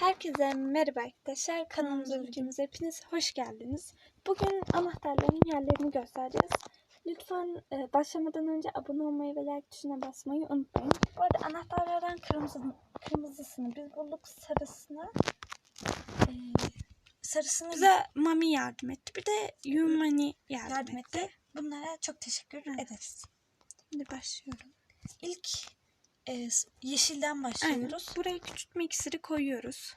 Herkese merhaba arkadaşlar. Kanalımıza ülkemize hepiniz hoş geldiniz. Bugün anahtarların yerlerini göstereceğiz. Lütfen e, başlamadan önce abone olmayı ve like tuşuna basmayı unutmayın. Bu arada anahtarlardan kırmızı, kırmızısını biz bulduk sarısını. E, sarısını bize Mami yardım etti. Bir de Yumani yardım, yardım etti. etti. Bunlara çok teşekkür ederiz. Şimdi başlıyorum. İlk e, yeşilden Aynen. başlıyoruz. Buraya küçültme iksiri koyuyoruz.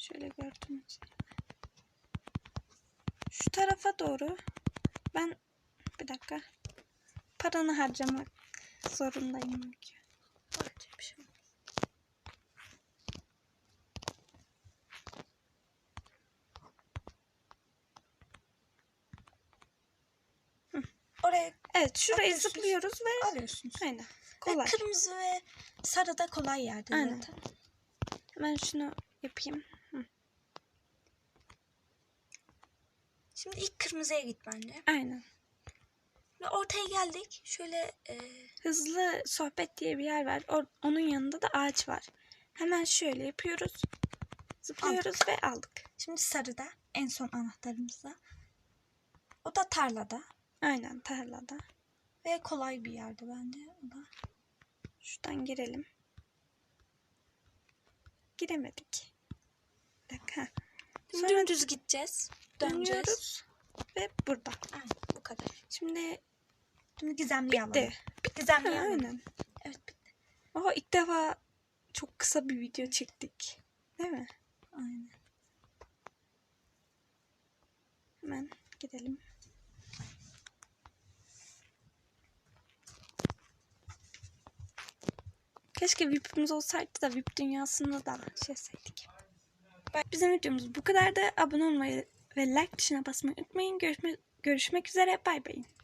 Şöyle gördüğünüz gibi. Şu tarafa doğru ben bir dakika paranı harcamak zorundayım bir şey. Oraya Evet şurayı Atıyorsunuz. zıplıyoruz ve alıyorsunuz. aynen Ve kolay. Kırmızı ve sarı da kolay yerde Aynen. zaten. Ben şunu yapayım. Şimdi ilk kırmızıya git bence. Aynen. Ve ortaya geldik. Şöyle e, Hızlı sohbet diye bir yer var. Or- onun yanında da ağaç var. Hemen şöyle yapıyoruz. Zıplıyoruz ve aldık. şimdi sarıda en son anahtarımızda. O da tarlada. Aynen tarlada. Ve kolay bir yerde bence. O da. Şuradan girelim. Giremedik. Bir dakika. Sonra dümdüz gideceğiz. Döneceğiz. dönüyoruz ve burada. Aynen bu kadar. Şimdi Şimdi gizemliyi alalım. bitti. Gizemliyi Ha, alalım. aynen. Evet bitti. Oha ilk defa çok kısa bir video çektik. Değil mi? Aynen. Hemen gidelim. Keşke VIP'imiz olsaydı da VIP dünyasında da şey etseydik. Bizim videomuz bu kadar da abone olmayı ve like tuşuna basmayı unutmayın. Görüşme, görüşmek üzere. Bay bay.